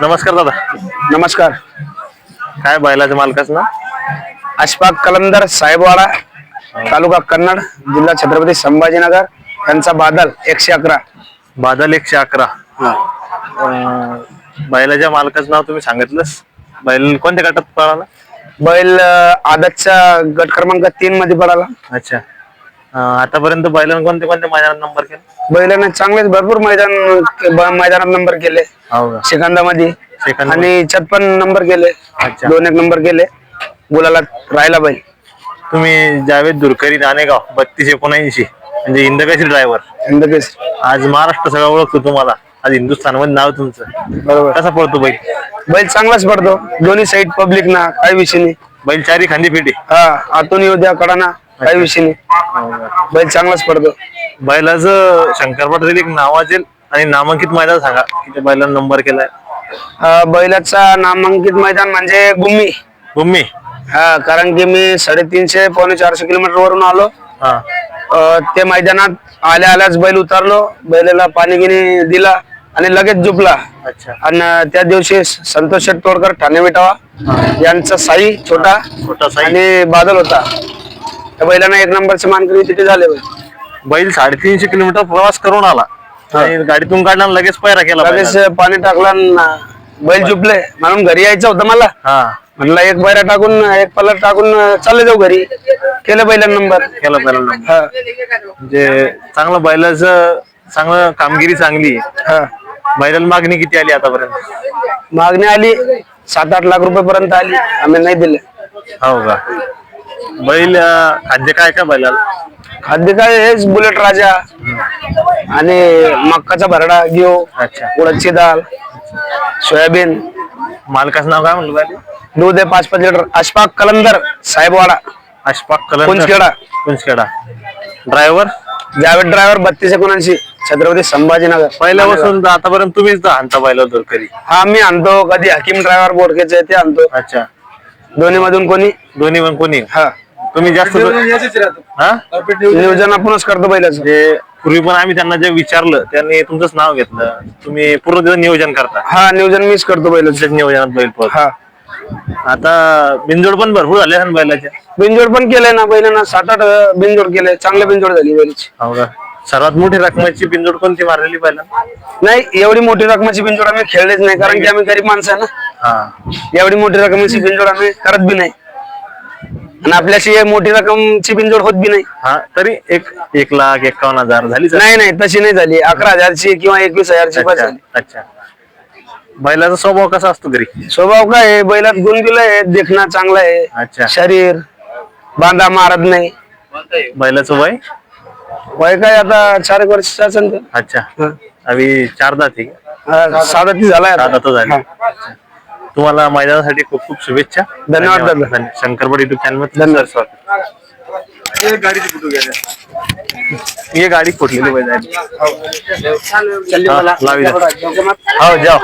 नमस्कार दादा. नमस्कार. काय बैलाच्या मालकाच ना अशफाक कलंदर साहेबवाडा तालुका कन्नड जिल्हा छत्रपती संभाजीनगर. यांचा बादल एकशे अकरा. बादल एकशे अकरा. अं, बैलाच्या मालकाचं नाव तुम्ही सांगितलंस. बैल कोणत्या गटात पळाला? बैल अं, आदतच्या गट क्रमांक तीन मध्ये पडाला अच्छा. आतापर्यंत बैलानं कोणत्या कोणत्या मैदानात नंबर केला? बैलाने चांगलेच भरपूर मैदान ब- मैदानात नंबर केले. हो का? सेकंदामध्ये सेकंद आणि छप्पन नंबर केले. अच्छा. दोन एक नंबर केले. गुलाला राहिला बैल. तुम्ही जावेद दुरकरी नाणेगाव बत्तीस एकोणऐंशी म्हणजे इंदकेशी ड्रायव्हर हिंदकेस आज महाराष्ट्र सगळं ओळखतो तुम्हाला. आज हिंदुस्थानमध्ये नाव तुमचं. बरोबर. कसा पळतो बैल? बैल चांगलाच पडतो. दोन्ही साईड पब्लिक ना काही विषय नाही. बैल चारी खांदी पेटी हा आतून येऊ द्या कडाना काही विषय नाही. बैल चांगलाच पडतो. बैलाचं शंकरपट एक नाव असेल आणि नामांकित मैदान सांगा की त्या बैलानं नंबर केलाय. अं, बैलाचा नामांकित मैदान म्हणजे गुम्मी. भूमी हा कारण की मी साडेतीनशे पावणे चारशे किलोमीटर वरून आलो. हा. अं, ते मैदानात आल्या आल्याच बैल उतरलो बैलाला पाणी गिनी दिला आणि लगेच झोपला अच्छा. आणि त्या दिवशी संतोष शेट तोडकर ठाणे विटावा यांचा साई छोटा छोटा साई. आणि बादल होता. त्या बैलांना एक नंबरचे मानकरी तिथे झाले बैल. बैल साडेतीनशे किलोमीटर प्रवास करून आला. आणि गाडीतून काढला आणि लगेच पायरा केला लगेच. पाणी टाकला आणि बैल झुपले. म्हणून घरी यायचं होतं मला. हा. म्हणलं एक बैरा टाकून एक पलट टाकून चालले जाऊ घरी. केलं बैला नंबर केला पहिला number. हा. म्हणजे चांगलं बैलाचं चांगलं कामगिरी चांगली. आहे. हा. बैलाला मागणी किती आली आतापर्यंत? मागणी आली सात आठ लाख रुपये पर्यंत आली. आम्ही नाही दिले. हो का? बैल अं, खाद्य काय काय बैलाला? खाद्य काय हेच बुलेट राजा. आणि मक्काचा भरडा घेऊ अच्छा. उडदची डाळ सोयाबीन. मालकाचं नाव काय म्हणलं बैल दूध आहे पाच पाच litre Ashfaq Kalandar Sahebwada. Ashfaq Kalar Kunchkheda. Kunchkheda driver Javed driver बत्तीस एकोणऐंशी छत्रपती संभाजीनगर. पहिल्यापासून तर आतापर्यंत तुम्हीच तर हाणता बैला कधी? हा मी आणतो कधी हकीम ड्रायव्हर बोडकेचे ते आणतो. अच्छा. दोन्ही मधून कोणी? दोन्ही पण कोणी? हा. तुम्ही जास्त हा? नियोजन आपणच करतो बैलाचं. म्हणजे पूर्वी पण आम्ही त्यांना जे विचारलं त्यांनी तुमचंच नाव घेतलं. तुम्ही पूर्ण त्याचं नियोजन करता. हा नियोजन मीच करतो बैलाचं. नियोजनात बैल पळतो. हा. आता बिनजोड पण भरपूर झाले ना बैलाच्या बिनजोड पण केलंय ना बैलांना सात आठ बिनजोड केलंय. चांगले बिनजोड झाली बैलाची. हो का? सर्वात मोठी रकमेची बिनजोड कोणती मारलेली बैला नाही एवढी मोठी रकमाची बिनजोड आम्ही खेळलेच नाही कारण की? आम्ही गरीब माणसं आहे ना. हा. एवढी मोठी रकमेची बिनजोड आम्ही करत बी नाही. आणि आपल्याशी मोठी रकमची बिनजोड होत बी नाही. हा तरी एक एक लाख एकावन्न हजार झाली सर. नाही नाही तशी नाही झाली. अकरा हजारची किंवा एकवीस हजारची बस अच्छा झाली. अच्छा. बैलाचा स्वभाव कसा असतो घरी? स्वभाव काय आहे? बैलात गुण दिलाय देखणं चांगला आहे. अच्छा. शरीर बांधा मारत नाही. बैलाचं वय? वय काय आता चार एक तर. अच्छा. अभी चार दाती साधा ती झालाय आता. दादा तो झाली. हा. तुम्हाला मैदानासाठी खूप खूप शुभेच्छा धन्यवाद दादा. धन्य- शंकरपट युट्यूब चॅनल धन्यवाद. ये गाडी फुटलेली हा, मला. लावी द्या. हो जाओ